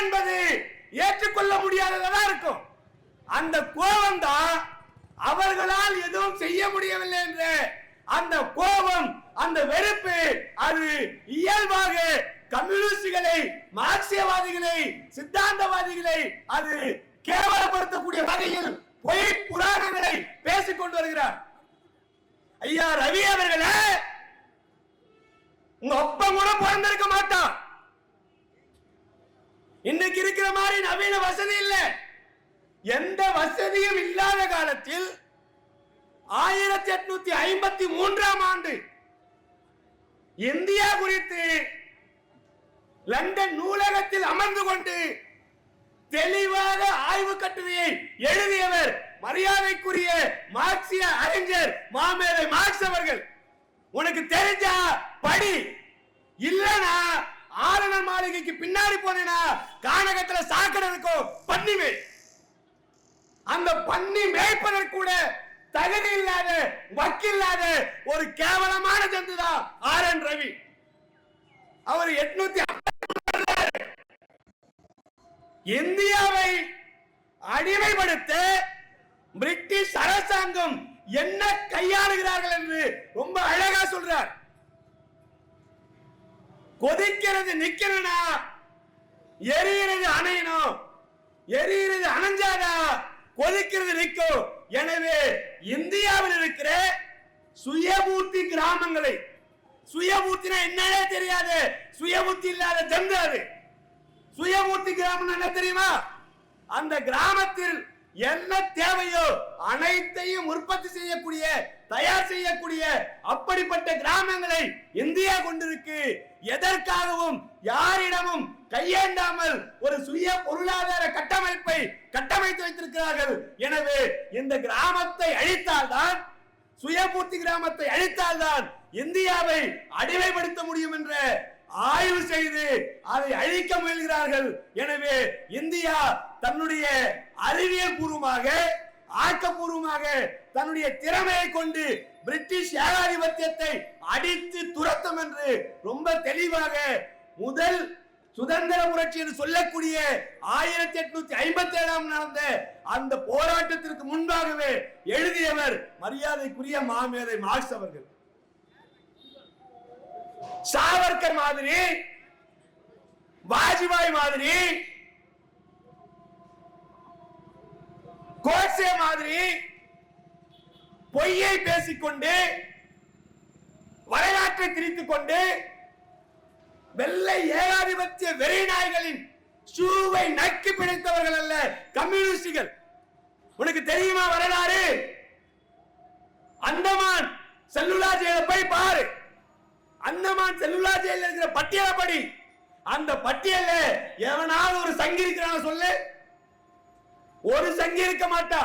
என்பது ஏற்றுக்கொள்ள முடியாததா இருக்கும். அந்த கோபம் தான் அவர்களால் எதுவும் செய்ய முடியவில்லை என்ற அந்த கோபம் அந்த வெறுப்பு அது இயல்பாக கம்யூனிஸ்டுகளை மார்க்சியவாதிகளை சித்தாந்தவாதிகளை அது கேவலப்படுத்தக்கூடிய வகையில் பொய் புராணங்களை பேசிக் கொண்டு வருகிறார். ஐயா ரவி அவர்களே உங்க ஒப்பம் கூட பிறந்திருக்க மாட்டான். இன்னைக்கு இருக்கிற மாதிரி நவீன வசதி இல்ல. எந்த வசதியும் இல்லாத காலத்தில் ஆயிரத்தி எட்நூத்தி ஐம்பத்தி மூன்றாம் ஆண்டு இந்தியா குறித்து லண்டன் நூலகத்தில் அமர்ந்து கொண்டு தெளிவாக ஆய்வு கட்டுரையை எழுதியவர் மரியாதைக்குரிய மார்க்சிய அறிஞர் மாமேதை மார்க்ஸ் அவர்கள். உனக்கு தெரிஞ்சா படி. இல்லனா ஆரணர் மாளிகைக்கு பின்னாடி போனேன்னா கானகத்துல சாக்கடை இருக்கும் பண்ணிவே அந்த பன்னி மேய்ப்பதற்கு கூட தகுதி இல்லாத வக்கில்லாத ஒரு கேவலமான ஜந்துதான் ஆர் என் ரவி. அவர் எட்நூத்தி இந்தியாவை அடிமைப்படுத்த பிரிட்டிஷ் அரசாங்கம் என்ன கையாளுகிறார்கள் என்று ரொம்ப அழகா சொல்றார். கொதிக்கிறது நிக்கணும்னா எரியிறது அணையணும் எரியிறது அணைஞ்சாதா? கொதிக்கிறது நிற்கும் எனவே இந்தியாவில் இருக்கிற சுயபூர்த்தி கிராமங்களை சுயபூர்த்தினா என்னன்னே தெரியாது. சுயபூர்த்தி இல்லாத ஜந்து அது. சுயமூர்த்தி கிராமம் என்ன தெரியுமா? அந்த கிராமத்தில் என்ன தேவையோ அனைத்தையும் உற்பத்தி செய்யக்கூடிய தயார் செய்யக்கூடிய அப்படிப்பட்ட கிராமங்களை இந்தியா கொண்டிருக்கு. எதற்காகவும் யாரிடமும் கையேண்டாமல் ஒரு சுய பொருளாதார கட்டமைப்பை கட்டமைத்து வைத்திருக்கிறார்கள். எனவே இந்த கிராமத்தை அழித்தால்தான் சுயபூர்த்தி கிராமத்தை அழித்தால்தான் இந்தியாவை அடிமைப்படுத்த முடியும் என்ற ஆய்வு செய்து அதை அழிக்க முயல்கிறார்கள். எனவே இந்தியா தன்னுடைய அறிவியல் பூர்வமாக ஆக்கப்பூர்வமாக தன்னுடைய திறமையை கொண்டு பிரிட்டிஷ் ஏகாதிபத்தியத்தை அடித்து துரத்தும் என்று ரொம்ப தெளிவாக முதல் சுதந்திர புரட்சி என்று சொல்லக்கூடிய ஆயிரத்தி எட்நூத்தி ஐம்பத்தி ஏழாம் நடந்த அந்த போராட்டத்திற்கு முன்பாகவே எழுதியவர் மரியாதைக்குரிய மாமேதை மார்க்ஸ் அவர்கள். சாவர்கர் மாதிரி வாஜ்பாய் மாதிரி கோட்சே மாதிரி பொய்யை பேசிக்கொண்டு வரலாற்றை திரித்துக் கொண்டு வெள்ளை ஏகாதிபத்திய வெறி நாய்களின் ஷூவை நக்கி பிடித்தவர்கள் அல்ல கம்யூனிஸ்டுகள். உனக்கு தெரியுமா வரலாறு? அந்தமான் செல்லுலா ஜெயில போய் பாரு. அந்தமான் செல்லுலா ஜெயில இருக்கிற பட்டியலை படி. அந்த பட்டியல எவனாவது ஒரு சங்கி இருக்கிறான சொல்லு. ஒரு சங்கி இருக்க மாட்டா.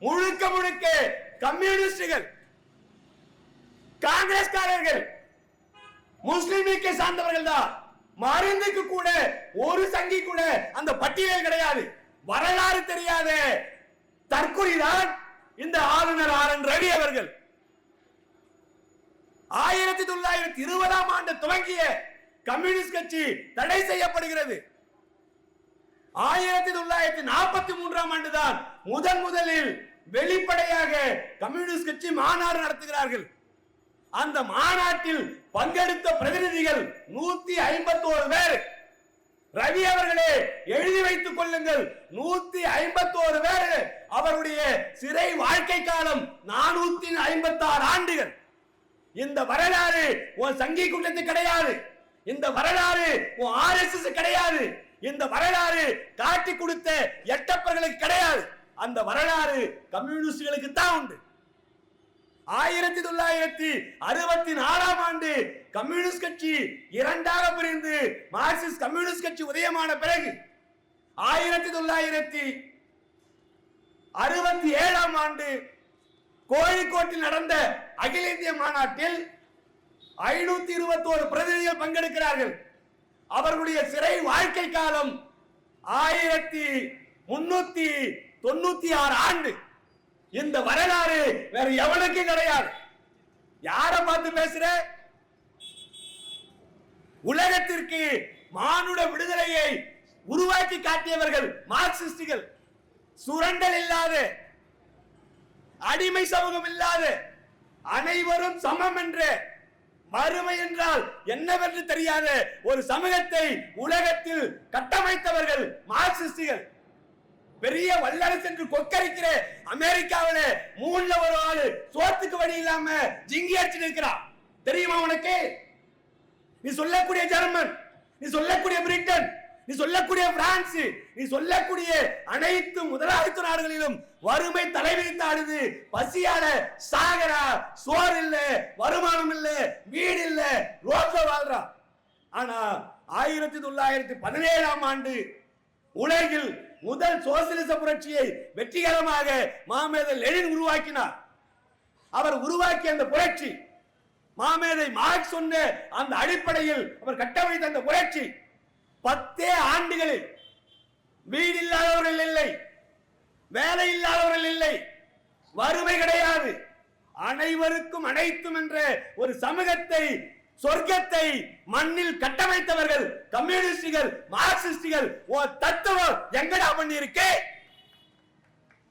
முழுக்க முழுக்க கம்யூனிஸ்டுகள் காங்கிரஸ்காரர்கள் முஸ்லிம் லீக்கை சார்ந்தவர்கள் தான். மருந்துக்கு கூட ஒரு சங்கி கூட அந்த பட்டியலில் கிடையாது. வரலாறு தெரியாத. தற்கொலைதான் இந்த ஆளுநர் ஆர் என் ரவி அவர்கள். ஆயிரத்தி தொள்ளாயிரத்தி இருபதாம் ஆண்டு துவங்கிய கம்யூனிஸ்ட் கட்சி தடை செய்யப்படுகிறது. ஆயிரத்தி தொள்ளாயிரத்தி நாற்பத்தி மூன்றாம் ஆண்டு தான் முதன் முதலில் வெளிப்படையாக கம்யூனிஸ்ட் கட்சி மாநாடு நடத்துகிறார்கள். அந்த மாநாட்டில் பங்கெடுத்த பிரதிநிதிகள் நூத்தி ஐம்பத்தோரு பேர். ரவி அவர்களே எழுதி வைத்துக் கொள்ளுங்கள். நூத்தி ஐம்பத்தோரு பேர் அவருடைய சிறை வாழ்க்கை காலம் நானூத்தி ஐம்பத்தி ஆறு ஆண்டுகள். இந்த வரலாறு உன் சங்கி கூட்டத்துக்கு கிடையாது. இந்த வரலாறு உன் ஆர்எஸ்எஸ் கிடையாது. இந்த வரலாறு காட்டி கொடுத்த எட்டப்பர்களுக்கு கிடையாது. அந்த வரலாறு கம்யூனிஸ்டுகளுக்கு தான் உண்டு. ஆயிரத்தி தொள்ளாயிரத்தி அறுபத்தி நாலாம் ஆண்டு கம்யூனிஸ்ட் கட்சி இரண்டாக பிரிந்து மார்க்சிஸ்ட் கம்யூனிஸ்ட் கட்சி உதயமான பிறகு ஆயிரத்தி தொள்ளாயிரத்தி அறுபத்தி ஏழாம் ஆண்டு கோழிக்கோட்டில் நடந்த அகில இந்திய மாநாட்டில் ஐநூத்தி இருபத்தோரு பிரதிநிதிகள் பங்கெடுக்கிறார்கள். அவர்களுடைய சிறை வாழ்க்கை காலம் ஆயிரத்தி முன்னூத்தி தொண்ணூத்தி ஆறு ஆண்டு. இந்த வரலாறு வேற எவனுக்கும் கிடையாது. யார பார்த்து பேசுற? உலகத்திற்கு மானுட விடுதலையை உருவாக்கி காட்டியவர்கள் மார்க்சிஸ்டுகள். சுரண்டல் இல்லாத அடிமை சமூகம் இல்லாத அனைவரும் சமம் என்ற மறுமை என்றால் என்னவென்று தெரியாத ஒரு சமூகத்தை உலகத்தில் கட்டமைத்தவர்கள் மார்க்சிஸ்டுகள். பெரிய வல்லரசு என்று கொக்கரிக்கிற அமெரிக்காவில மூணுல ஒரு ஆளு சோத்துக்கு வழி இல்லாம ஜிங்கி அடிச்சு நிற்கிறான் தெரியுமா உனக்கு? நீ சொல்லக்கூடிய ஜெர்மன் நீ சொல்லக்கூடிய பிரிட்டன் நீ சொல்லக்கூடிய பிரான்ஸ் நீ சொல்லக்கூடிய அனைத்து முதலாளித்துவ நாடுகளிலும் வறுமை தலைவிரித்து ஆடுது. பசியால சாகரா சோறு இல்ல வருமானம் இல்ல வீடு இல்ல ரோட்ல வாழ்றா. ஆனா ஆயிரத்தி தொள்ளாயிரத்தி பதினேழாம் ஆண்டு உலகில் முதல் சோசியலிச புரட்சியை வெற்றிகரமாக மாமேதர் லெனின் உருவாக்கினார். அவர் உருவாக்கிய அந்த புரட்சி மாமேதை மார்க் சொன்ன அந்த அடிப்படையில் அவர் கட்டமைத்த அந்த புரட்சி பத்தே ஆண்டுகளில் வீடு இல்லாதவர்கள் இல்லை வேலை இல்லாதவர்கள் இல்லை வறுமை கிடையாது. அனைவருக்கும் அனைத்தும் என்ற ஒரு சமூகத்தை சொர்க்கத்தை மண்ணில் கட்டமைத்தவர்கள் கம்யூனிஸ்டுகள் மார்க்சிஸ்டுகள் ஓ தத்துவம் எங்கடா பண்ணி இருக்கு?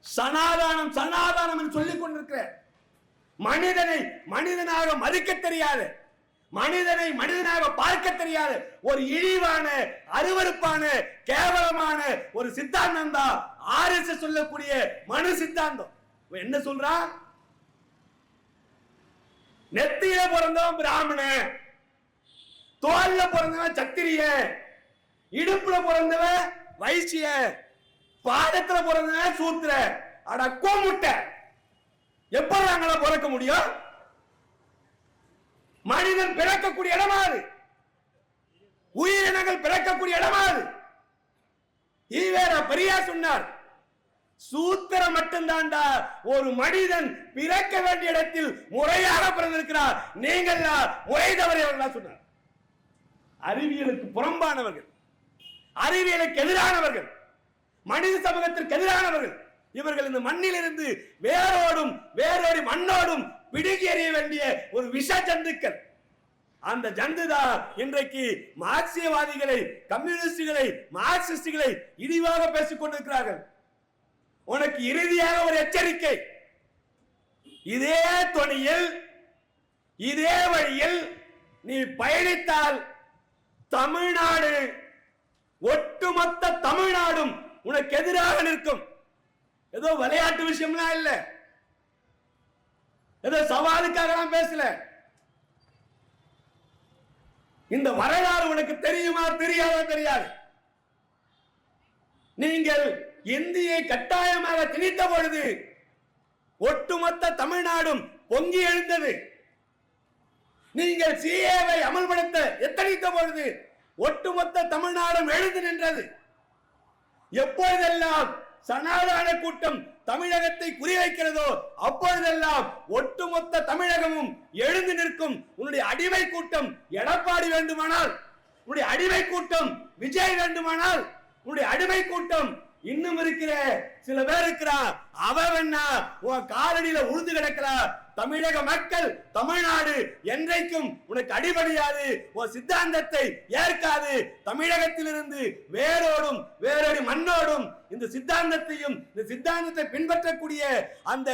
சனாதானம் சனாதானம் என்று சொல்லிக் கொண்டிருக்கிற மனிதனை மனிதனாக மதிக்க தெரியாது மனிதனை மனிதனாக பார்க்க தெரியாது ஒரு இழிவான அருவறுப்பான கேவலமான ஒரு சித்தாந்தம் தான் ஆர்எஸ் சொல்லக்கூடிய மனு சித்தாந்தம். என்ன சொல்றான்? நெத்தியில பிறந்தவன் பிராமணன் தோல்ல பிறந்தவன் சத்திரிய இடுப்புல பிறந்தவன் வைசிய பாதத்துல பிறந்தவன் சூத்திர. அட கோமுட்டை. எப்ப நாங்கள பிறக்க முடியும்? மனிதன் பிறக்கக்கூடிய இடமா அது? உயிரினங்கள் பிறக்கக்கூடிய இடமா அது? ஈவேரா பெரியார் சொன்னார் சூத்திரம் மட்டும்தான்டா ஒரு மனிதன் பிறக்க வேண்டிய இடத்தில் முறையாக பிறந்திருக்கிறார். நீங்கள் முறை தவறியவர்களா சொன்னார். அறிவியலுக்கு புறம்பானவர்கள் அறிவியலுக்கு எதிரானவர்கள் மனித சமூகத்திற்கு எதிரானவர்கள் இவர்கள் இந்த மண்ணில் இருந்து வேரோடும் வேரோடி மண்ணோடும் பிடுங்கி எறிய வேண்டிய ஒரு விஷ ஜந்துக்கள். அந்த ஜந்துதான் இன்றைக்கு மார்க்சியவாதிகளை கம்யூனிஸ்டுகளை மார்க்சிஸ்டுகளை இழிவாக பேசிக் கொண்டிருக்கிறார்கள். உனக்கு இறுதியாக ஒரு எச்சரிக்கை. இதே துணியில் இதே வழியில் நீ பயணித்தால் தமிழ்நாடு ஒட்டுமொத்த தமிழ்நாடும் உனக்கு எதிராக நிற்கும். ஏதோ விளையாட்டு விஷயம்லாம் இல்லை. ஏதோ சவாலுக்காக நான் பேசல. இந்த வரலாறு உனக்கு தெரியுமா? தெரியாதா? தெரியாது. நீங்கள் இந்தியை கட்டாயமாக திணித்த பொழுது ஒட்டுமொத்த தமிழ்நாடும் பொங்கி எழுந்தது. நீங்கள் சிஏவை அமல்படுத்த எத்தனைத்த பொழுது ஒட்டுமொத்த தமிழ்நாடும் எழுந்து நின்றது. எப்பொழுதெல்லாம் சனாதான கூட்டம் தமிழகத்தை குறிவைக்கிறதோ அப்பொழுதெல்லாம் ஒட்டுமொத்த தமிழகமும் எழுந்து நிற்கும் உன்னுடைய அடிமை கூட்டம் எடப்பாடி வேண்டுமானால் உன்னுடைய அடிமை கூட்டம் விஜய் வேண்டுமானால் உன்னுடைய அடிமை கூட்டம் இன்னும் இருக்கிற சில பேர் இருக்கிறா அவ வேணா உன் காலடியில உழுந்து கிடக்கிறா தமிழக மக்கள் தமிழ்நாடு என்றைக்கும் உனக்கு அடிபடியாது உன் சித்தாந்தத்தை ஏற்காது. தமிழகத்திலிருந்து வேரோடும் வேரோடி மண்ணோடும் இந்த சித்தாந்தத்தையும் இந்த சித்தாந்தத்தை பின்பற்றக்கூடிய அந்த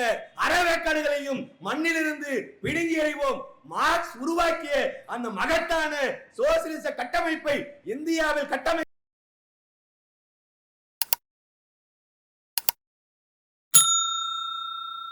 அறவேக்காடுகளையும் மண்ணிலிருந்து பிடுங்கி எறிவோம். மார்க்ஸ் உருவாக்கிய அந்த மகத்தான சோசியலிச கட்டமைப்பை இந்தியாவில் கட்டமை